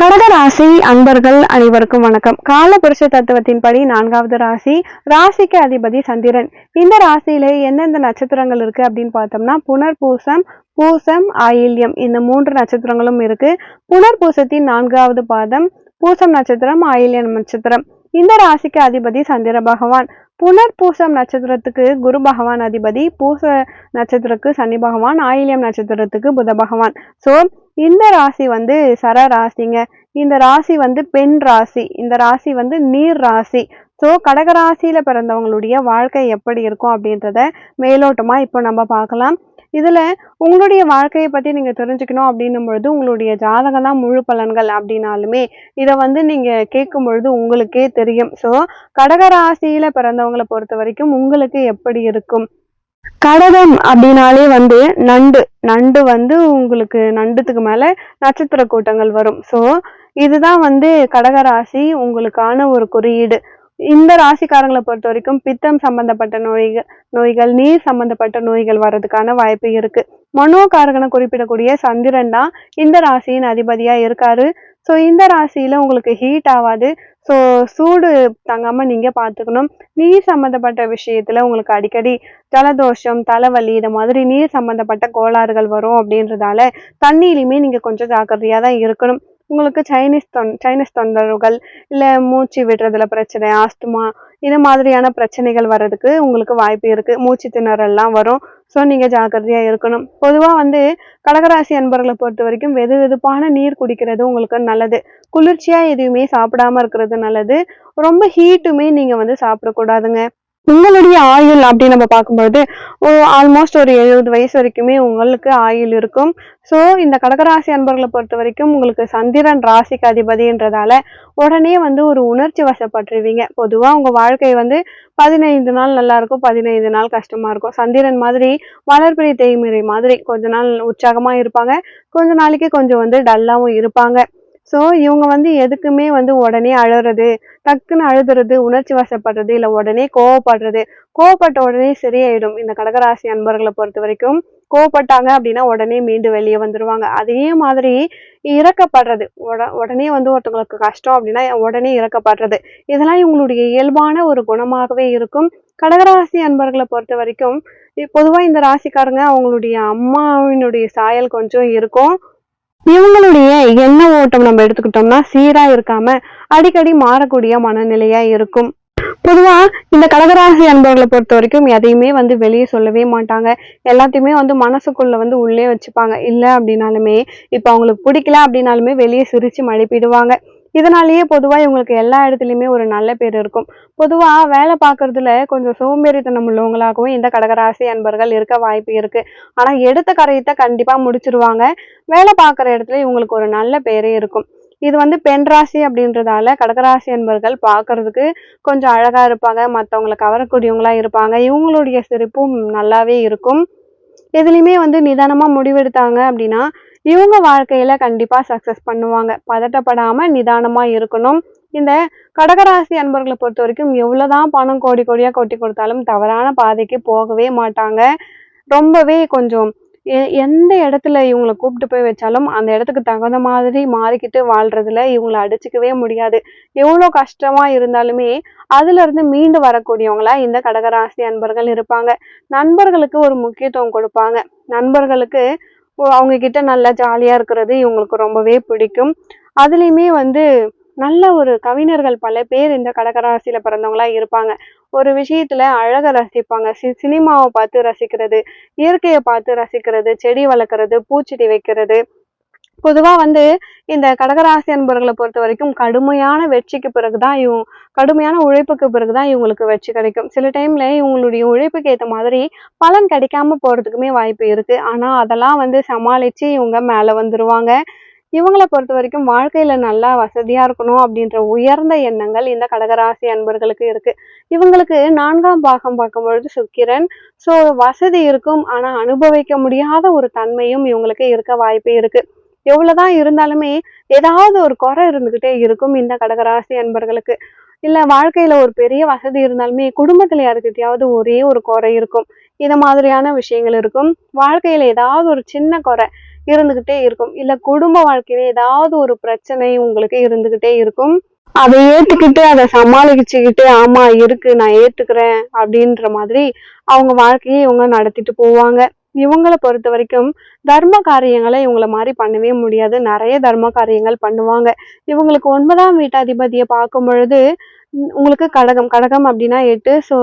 கடகராசி அன்பர்கள் அனைவருக்கும் வணக்கம். காலபுருஷ தத்துவத்தின்படி நான்காவது ராசி ராசிக்கு அதிபதி சந்திரன். இந்த ராசியில எந்தெந்த நட்சத்திரங்கள் இருக்கு அப்படின்னு பார்த்தோம்னா புனர்பூசம் பூசம் ஆயில்யம். இந்த மூன்று நட்சத்திரங்களும் இருக்கு. புனர்பூசத்தின் நான்காவது பாதம் பூசம் நட்சத்திரம் ஆயில்யம் நட்சத்திரம். இந்த ராசிக்கு அதிபதி சந்திர பகவான். புனர் பூசம் நட்சத்திரத்துக்கு குரு பகவான் அதிபதி பூச நட்சத்திரத்துக்கு சனி பகவான் ஆயிலியம் நட்சத்திரத்துக்கு புத பகவான். ஸோ இந்த ராசி வந்து சர ராசிங்க. இந்த ராசி வந்து பெண் ராசி. இந்த ராசி வந்து நீர் ராசி. ஸோ கடகராசியில் பிறந்தவங்களுடைய வாழ்க்கை எப்படி இருக்கும் அப்படின்றத மேலோட்டமாக இப்போ நம்ம பார்க்கலாம். இதில் உங்களுடைய வாழ்க்கையை பற்றி நீங்கள் தெரிஞ்சுக்கணும் அப்படின்னும் பொழுது உங்களுடைய ஜாதகம் தான் முழு பலன்கள் அப்படின்னாலுமே இதை வந்து நீங்கள் கேட்கும் பொழுது உங்களுக்கே தெரியும். ஸோ கடகராசியில் பிறந்தவங்களை பொறுத்த வரைக்கும் உங்களுக்கு எப்படி இருக்கும்? கடகம் அப்படின்னாலே வந்து நண்டு. நண்டு வந்து உங்களுக்கு நண்டுத்துக்கு மேலே நட்சத்திர கூட்டங்கள் வரும். ஸோ இதுதான் வந்து கடகராசி உங்களுக்கான ஒரு குறியீடு. இந்த ராசிக்காரங்களை பொறுத்த வரைக்கும் பித்தம் சம்பந்தப்பட்ட நோய்கள் நோய்கள் நீர் சம்பந்தப்பட்ட நோய்கள் வர்றதுக்கான வாய்ப்பு இருக்கு. மனோகாரகனை குறிப்பிடக்கூடிய சந்திரன் தான் இந்த ராசியின் அதிபதியா இருக்காரு. ஸோ இந்த ராசியில உங்களுக்கு ஹீட் ஆகாது ஸோ சூடு தங்காம நீங்க பார்த்துக்கணும் நீர் சம்பந்தப்பட்ட விஷயத்துல உங்களுக்கு அடிக்கடி ஜலதோஷம் தலைவலி இது மாதிரி நீர் சம்பந்தப்பட்ட கோளாறுகள் வரும் அப்படின்றதால தண்ணியிலுமே நீங்க கொஞ்சம் ஜாக்கிரதையா தான் இருக்கணும். உங்களுக்கு சைனீஸ் தொன் சைனீஸ் தொந்தரவுகள் இல்லை மூச்சு விடுறதுல பிரச்சனை ஆஸ்துமா இது மாதிரியான பிரச்சனைகள் வர்றதுக்கு உங்களுக்கு வாய்ப்பு இருக்குது மூச்சு திணறல்லாம் வரும். ஸோ நீங்கள் ஜாக்கிரதையாக இருக்கணும். பொதுவாக வந்து கடகராசி அன்பர்களை பொறுத்த வரைக்கும் வெது வெதுப்பான நீர் குடிக்கிறது உங்களுக்கு நல்லது. குளிர்ச்சியாக எதுவுமே சாப்பிடாம இருக்கிறது நல்லது. ரொம்ப ஹீட்டுமே நீங்கள் வந்து சாப்பிடக்கூடாதுங்க. உங்களுடைய ஆயுள் அப்படின்னு நம்ம பார்க்கும்பொழுது ஆல்மோஸ்ட் ஒரு எழுபது வயசு வரைக்குமே உங்களுக்கு ஆயுள் இருக்கும். ஸோ இந்த கடகராசி அன்பர்களை பொறுத்த வரைக்கும் உங்களுக்கு சந்திரன் ராசிக்கு அதிபதின்றதால உடனே வந்து ஒரு உணர்ச்சி வசப்பட்டுருவீங்க. பொதுவாக உங்கள் வாழ்க்கை வந்து பதினைந்து நாள் நல்லா இருக்கும் பதினைந்து நாள் கஷ்டமாக இருக்கும். சந்திரன் மாதிரி வளர்பிறை தேய்முறை மாதிரி கொஞ்ச நாள் உற்சாகமாக இருப்பாங்க. கொஞ்ச நாளைக்கு கொஞ்சம் வந்து டல்லாகவும் இருப்பாங்க. ஸோ இவங்க வந்து எதுக்குமே வந்து உடனே அழறது டக்குன்னு அழுதுறது உணர்ச்சி வசப்படுறது இல்லை உடனே கோவப்படுறது கோவப்பட்ட உடனே சரியாயிடும். இந்த கடகராசி அன்பர்களை பொறுத்த வரைக்கும் கோவப்பட்டாங்க அப்படின்னா உடனே மீண்டு வெளியே வந்துடுவாங்க அதே மாதிரி இறக்கப்படுறது. உட உடனே வந்து ஒருத்தவங்களுக்கு கஷ்டம் அப்படின்னா உடனே இறக்கப்படுறது. இதெல்லாம் இவங்களுடைய இயல்பான ஒரு குணமாகவே இருக்கும். கடகராசி அன்பர்களை பொறுத்த வரைக்கும் பொதுவாக இந்த ராசிக்காரங்க அவங்களுடைய அம்மாவினுடைய சாயல் கொஞ்சம் இருக்கும். இவங்களுடைய எண்ண ஓட்டம் நம்ம எடுத்துக்கிட்டோம்னா சீரா இருக்காம அடிக்கடி மாறக்கூடிய மனநிலையா இருக்கும். பொதுவா இந்த கடகராசி அன்பர்களை பொறுத்த வரைக்கும் எதையுமே வந்து வெளியே சொல்லவே மாட்டாங்க. எல்லாத்தையுமே வந்து மனசுக்குள்ள வந்து உள்ளே வச்சுப்பாங்க. இல்லை அப்படின்னாலுமே இப்போ அவங்களுக்கு பிடிக்கல அப்படின்னாலுமே வெளியே சிரிச்சு மழைப்பிடுவாங்க இதனாலேயே பொதுவாக இவங்களுக்கு எல்லா இடத்துலையுமே ஒரு நல்ல பேர் இருக்கும். பொதுவாக வேலை பார்க்குறதுல கொஞ்சம் சோம்பேறித்தனம் உள்ளவங்களாகவும் இந்த கடகராசி அன்பர்கள் இருக்க வாய்ப்பு இருக்குது ஆனால் எடுத்த கரையத்தை கண்டிப்பாக முடிச்சிருவாங்க. வேலை பார்க்குற இடத்துல இவங்களுக்கு ஒரு நல்ல பேரே இருக்கும். இது வந்து பெண் ராசி அப்படின்றதால கடகராசி அன்பர்கள் பார்க்கறதுக்கு கொஞ்சம் அழகாக இருப்பாங்க. மற்றவங்களை கவரக்கூடியவங்களாக இருப்பாங்க. இவங்களுடைய சிரிப்பும் நல்லாவே இருக்கும். எதுலேயுமே வந்து நிதானமாக முடிவெடுத்தாங்க அப்படின்னா இவங்க வாழ்க்கையில் கண்டிப்பாக சக்சஸ் பண்ணுவாங்க. பதட்டப்படாமல் நிதானமாக இருக்கணும். இந்த கடகராசி அன்பர்களை பொறுத்த வரைக்கும் எவ்வளவுதான் பணம் கோடி கோடியாக கொட்டி கொடுத்தாலும் தவறான பாதைக்கு போகவே மாட்டாங்க. ரொம்பவே கொஞ்சம் எந்த இடத்துல இவங்களை கூப்பிட்டு போய் வச்சாலும் அந்த இடத்துக்கு தகுந்த மாதிரி மாறிக்கிட்டு வாழ்றதுல இவங்களை அடிச்சுக்கவே முடியாது. எவ்வளோ கஷ்டமா இருந்தாலுமே அதுல இருந்து மீண்டு வரக்கூடியவங்களா இந்த கடகராசி அன்பர்கள் இருப்பாங்க. நண்பர்களுக்கு ஒரு முக்கியத்துவம் கொடுப்பாங்க. நண்பர்களுக்கு அவங்க கிட்ட நல்லா ஜாலியா இருக்கிறது இவங்களுக்கு ரொம்பவே பிடிக்கும். அதுலேயுமே வந்து நல்ல ஒரு கவிஞர்கள் பல பேர் இந்த கடகராசியில பிறந்தவங்களா இருப்பாங்க. ஒரு விஷயத்துல அழக ரசிப்பாங்க. சி சினிமாவை பார்த்து ரசிக்கிறது இயற்கையை பார்த்து ரசிக்கிறது செடி வளர்க்குறது பூச்செடி வைக்கிறது. பொதுவாக வந்து இந்த கடகராசி அன்பர்களை பொறுத்த வரைக்கும் கடுமையான வெற்றிக்கு பிறகுதான் இவங்க கடுமையான உழைப்புக்கு பிறகுதான் இவங்களுக்கு வெற்றி கிடைக்கும். சில டைமில் இவங்களுடைய உழைப்புக்கு ஏற்ற மாதிரி பலன் கிடைக்காம போகிறதுக்குமே வாய்ப்பு இருக்குது ஆனால் அதெல்லாம் வந்து சமாளித்து இவங்க மேலே வந்துடுவாங்க இவங்களை பொறுத்த வரைக்கும் வாழ்க்கையில் நல்லா வசதியாக இருக்கணும் அப்படின்ற உயர்ந்த எண்ணங்கள் இந்த கடகராசி அன்பர்களுக்கு இருக்குது இவங்களுக்கு நான்காம் பாகம் பார்க்கும் பொழுது சுக்கிரன். ஸோ வசதி இருக்கும் ஆனால் அனுபவிக்க முடியாத ஒரு தன்மையும் இவங்களுக்கு இருக்க வாய்ப்பு இருக்குது எவ்வளோதான் இருந்தாலுமே ஏதாவது ஒரு குறை இருந்துக்கிட்டே இருக்கும் இந்த கடகராசி அன்பர்களுக்கு. இல்லை வாழ்க்கையில் ஒரு பெரிய வசதி இருந்தாலுமே குடும்பத்தில் யாருக்கிட்டயாவது ஒரே ஒரு குறை இருக்கும். இந்த மாதிரியான விஷயங்கள் இருக்கும். வாழ்க்கையில் ஏதாவது ஒரு சின்ன குறை இருந்துகிட்டே இருக்கும். இல்ல குடும்ப வாழ்க்கையில ஏதாவது ஒரு பிரச்சனை உங்களுக்கு இருந்துகிட்டே இருக்கும். அதை ஏத்துக்கிட்டு அதை சமாளிச்சுக்கிட்டு ஆமா இருக்கு நான் ஏத்துக்கிறேன் அப்படின்ற மாதிரி அவங்க வாழ்க்கையை இவங்க நடத்திட்டு போவாங்க. இவங்களை பொறுத்த வரைக்கும் தர்ம காரியங்களை இவங்கள மாதிரி பண்ணவே முடியாது. நிறைய தர்ம காரியங்கள் பண்ணுவாங்க. இவங்களுக்கு ஒன்பதாம் வீட்டாதிபதியை பார்க்கும் பொழுது உங்களுக்கு கடகம் கடகம் அப்படின்னா எட்டு. ஸோ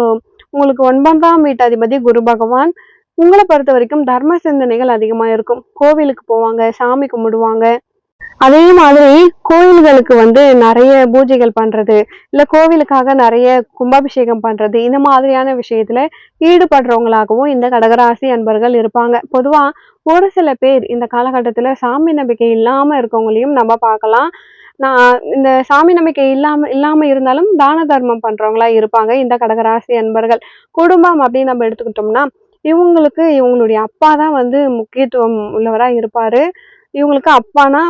உங்களுக்கு ஒன்பதாம் வீட்டாதிபதி குரு பகவான். உங்களை பொறுத்த வரைக்கும் தர்ம சிந்தனைகள் அதிகமாக இருக்கும் கோவிலுக்கு போவாங்க சாமி கும்பிடுவாங்க. அதே மாதிரி கோயில்களுக்கு வந்து நிறைய பூஜைகள் பண்றது இல்ல கோவிலுக்காக நிறைய கும்பாபிஷேகம் பண்றது இந்த மாதிரியான விஷயத்துல ஈடுபடுறவங்களாகவும் இந்த கடகராசி அன்பர்கள் இருப்பாங்க. பொதுவா ஒரு சில பேர் இந்த காலகட்டத்துல சாமி நம்பிக்கை இல்லாம இருக்கவங்களையும் நம்ம பார்க்கலாம். நான் இந்த சாமி நம்பிக்கை இல்லாம இல்லாம இருந்தாலும் தான தர்மம் பண்றவங்களா இருப்பாங்க இந்த கடகராசி அன்பர்கள். குடும்பம் அப்படின்னு நம்ம எடுத்துக்கிட்டோம்னா இவங்களுக்கு இவங்களுடைய அப்பா தான் வந்து முக்கியத்துவம் உள்ளவராக இருப்பார். இவங்களுக்கு அப்பானா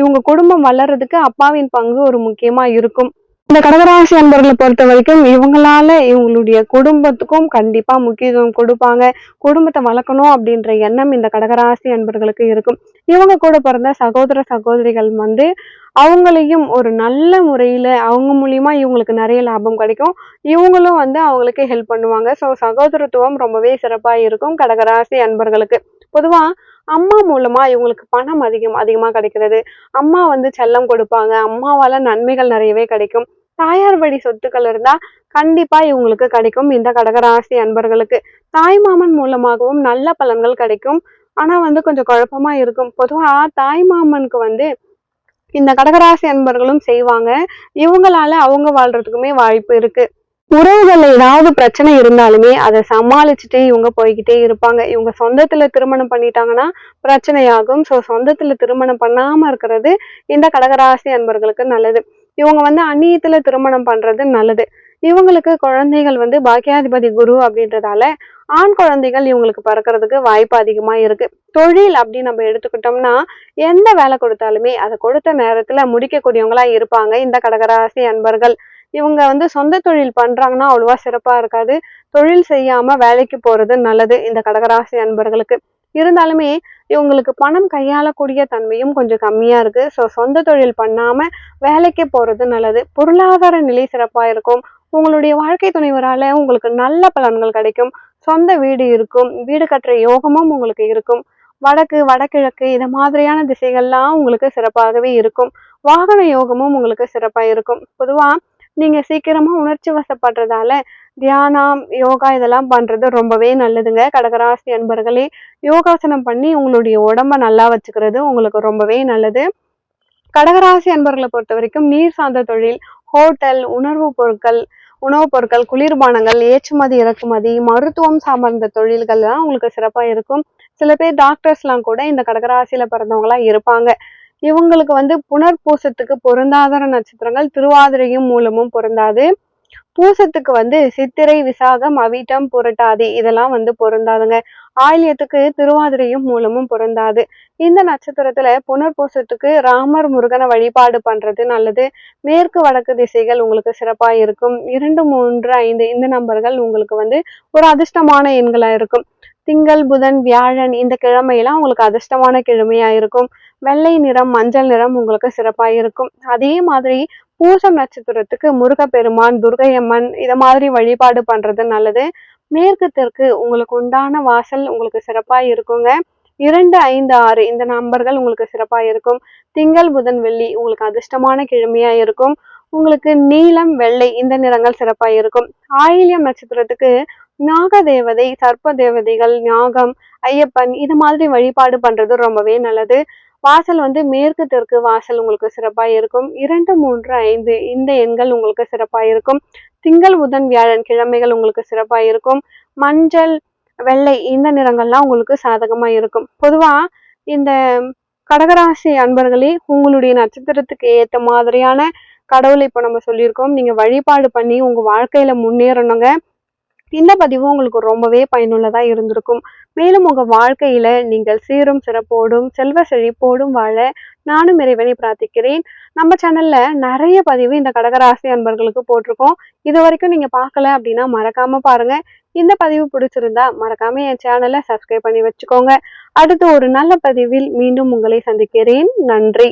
இவங்க குடும்பம் வளர்றதுக்கு அப்பாவின் பங்கு ஒரு முக்கியமாக இருக்கும். இந்த கடகராசி அன்பர்களை பொறுத்த வரைக்கும் இவங்களால இவங்களுடைய குடும்பத்துக்கும் கண்டிப்பா முக்கியத்துவம் கொடுப்பாங்க. குடும்பத்தை வளர்க்கணும் அப்படின்ற எண்ணம் இந்த கடகராசி அன்பர்களுக்கு இருக்கும். இவங்க கூட பிறந்த சகோதர சகோதரிகள் வந்து அவங்களையும் ஒரு நல்ல முறையில் அவங்க மூலியமா இவங்களுக்கு நிறைய லாபம் கிடைக்கும். இவங்களும் வந்து அவங்களுக்கு ஹெல்ப் பண்ணுவாங்க. ஸோ சகோதரத்துவம் ரொம்பவே சிறப்பாக இருக்கும் கடகராசி அன்பர்களுக்கு. பொதுவாக அம்மா மூலமா இவங்களுக்கு பணம் அதிகம் அதிகமாக கிடைக்கிறது. அம்மா வந்து செல்லம் கொடுப்பாங்க. அம்மாவால நன்மைகள் நிறையவே கிடைக்கும். தாயார் வழி சொத்துக்கள் இருந்தா கண்டிப்பா இவங்களுக்கு கிடைக்கும் இந்த கடகராசி அன்பர்களுக்கு. தாய்மாமன் மூலமாகவும் நல்ல பலன்கள் கிடைக்கும். ஆனா வந்து கொஞ்சம் குழப்பமா இருக்கும். பொதுவா தாய்மாமனுக்கு வந்து இந்த கடகராசி அன்பர்களும் செய்வாங்க. இவங்களால அவங்க வாழ்றதுக்குமே வாய்ப்பு இருக்கு. உறவுகள்ல ஏதாவது பிரச்சனை இருந்தாலுமே அதை சமாளிச்சுட்டு இவங்க போய்கிட்டே இருப்பாங்க. இவங்க சொந்தத்துல திருமணம் பண்ணிட்டாங்கன்னா பிரச்சனையாகும். ஸோ சொந்தத்துல திருமணம் பண்ணாம இருக்கிறது இந்த கடகராசி அன்பர்களுக்கு நல்லது. இவங்க வந்து அந்நியத்துல திருமணம் பண்றது நல்லது. இவங்களுக்கு குழந்தைகள் வந்து பாக்கியாதிபதி குரு அப்படின்றதால ஆண் குழந்தைகள் இவங்களுக்கு பிறக்கிறதுக்கு வாய்ப்பு அதிகமாக இருக்குது தொழில் அப்படின்னு நம்ம எடுத்துக்கிட்டோம்னா எந்த வேலை கொடுத்தாலுமே அதை கொடுத்த நேரத்தில் முடிக்கக்கூடியவங்களா இருப்பாங்க. இந்த கடகராசி அன்பர்கள் இவங்க வந்து சொந்த தொழில் பண்ணுறாங்கன்னா அவ்வளோவா சிறப்பாக இருக்காது. தொழில் செய்யாமல் வேலைக்கு போகிறது நல்லது இந்த கடகராசி அன்பர்களுக்கு. இருந்தாலுமே இவங்களுக்கு பணம் கையாளக்கூடிய தன்மையும் கொஞ்சம் கம்மியாக இருக்குது ஸோ சொந்த தொழில் பண்ணாமல் வேலைக்கு போகிறது நல்லது. பொருளாதார நிலை சிறப்பாக இருக்கும். உங்களுடைய வாழ்க்கை துணைவரால் உங்களுக்கு நல்ல பலன்கள் கிடைக்கும். சொந்த வீடு இருக்கும் வீடு கட்டுற யோகமும் உங்களுக்கு இருக்கும். வடக்கு வடகிழக்கு இது மாதிரியான திசைகள்லாம் உங்களுக்கு சிறப்பாகவே இருக்கும். வாகன யோகமும் உங்களுக்கு சிறப்பாக இருக்கும். பொதுவாக நீங்கள் சீக்கிரமாக உணர்ச்சி வசப்படுறதால தியானம் யோகா இதெல்லாம் பண்ணுறது ரொம்பவே நல்லதுங்க. கடகராசி அன்பர்களே யோகாசனம் பண்ணி உங்களுடைய உடம்ப நல்லா வச்சுக்கிறது உங்களுக்கு ரொம்பவே நல்லது. கடகராசி அன்பர்களை பொறுத்த வரைக்கும் நீர் சார்ந்த தொழில் ஹோட்டல் உணர்வு பொருட்கள் உணவுப் பொருட்கள் குளிர்பானங்கள் ஏற்றுமதி இறக்குமதி மருத்துவம் சார்ந்த தொழில்கள்லாம் உங்களுக்கு சிறப்பா இருக்கும். சில பேர் டாக்டர்ஸ்லாம் கூட இந்த கடகராசியில பிறந்தவங்களா இருப்பாங்க. இவங்களுக்கு வந்து புனர்பூசத்துக்கு பொருந்தாத நட்சத்திரங்கள் திருவாதிரையும் மூலமும் பொருந்தாது. பூசத்துக்கு வந்து சித்திரை விசாகம் அவிட்டம் புரட்டாதி இதெல்லாம் வந்து பொருந்தாதுங்க. ஆயில்யத்துக்கு திருவாதிரையும் மூலமும் பொருந்தாது. இந்த நட்சத்திரத்துல புனர்பூசத்துக்கு ராமர் முருகனை வழிபாடு பண்றது நல்லது. மேற்கு வடக்கு திசைகள் உங்களுக்கு சிறப்பா இருக்கும். இரண்டு மூன்று ஐந்து இந்த நம்பர்கள் உங்களுக்கு வந்து ஒரு அதிர்ஷ்டமான எண்களா இருக்கும். திங்கள் புதன் வியாழன் இந்த கிழமையெல்லாம் உங்களுக்கு அதிர்ஷ்டமான கிழமையா இருக்கும். வெள்ளை நிறம் மஞ்சள் நிறம் உங்களுக்கு சிறப்பாக இருக்கும். அதே மாதிரி பூசம் நட்சத்திரத்துக்கு முருகப்பெருமான் துர்கையம்மன் இத மாதிரி வழிபாடு பண்றது நல்லது. மேற்கு தெற்கு உங்களுக்கு உண்டான வாசல் உங்களுக்கு சிறப்பா இருக்குங்க. இரண்டு ஐந்து ஆறு இந்த நம்பர்கள் உங்களுக்கு சிறப்பா இருக்கும். திங்கள் புதன் வெள்ளி உங்களுக்கு அதிர்ஷ்டமான கிழமையா இருக்கும். உங்களுக்கு நீலம் வெள்ளை இந்த நிறங்கள் சிறப்பா இருக்கும். ஆயில்யம் நட்சத்திரத்துக்கு நாக தேவதை சர்ப்ப தேவதைகள் ஞாகம் ஐயப்பன் இது மாதிரி வழிபாடு பண்றது ரொம்பவே நல்லது. வாசல் வந்து மேற்கு தெற்கு வாசல் உங்களுக்கு சிறப்பாக இருக்கும். இரண்டு மூன்று ஐந்து இந்த எண்கள் உங்களுக்கு சிறப்பாக இருக்கும். திங்கள் புதன் வியாழன் கிழமைகள் உங்களுக்கு சிறப்பாக இருக்கும். மஞ்சள் வெள்ளை இந்த நிறங்கள்லாம் உங்களுக்கு சாதகமாக இருக்கும். பொதுவாக இந்த கடகராசி அன்பர்களே உங்களுடைய நட்சத்திரத்துக்கு ஏற்ற மாதிரியான கடவுளை இப்போ நம்ம சொல்லியிருக்கோம். நீங்கள் வழிபாடு பண்ணி உங்கள் வாழ்க்கையில் முன்னேறணுங்க. இந்த பதிவு உங்களுக்கு ரொம்பவே பயனுள்ளதா இருந்திருக்கும். மேலும் உங்க வாழ்க்கையில நீங்கள் சீரும் சிறப்போடும் செல்வ செழிப்போடும் வாழ நானும் இறைவனை பிரார்த்திக்கிறேன். நம்ம சேனல்ல நிறைய பதிவு இந்த கடகராசி அன்பர்களுக்கு போட்டிருக்கோம். இது வரைக்கும் நீங்க பார்க்கல அப்படின்னா மறக்காம பாருங்க. இந்த பதிவு பிடிச்சிருந்தா மறக்காம என் சேனலை சப்ஸ்கிரைப் பண்ணி வச்சுக்கோங்க. அடுத்து ஒரு நல்ல பதிவில் மீண்டும் உங்களை சந்திக்கிறேன். நன்றி.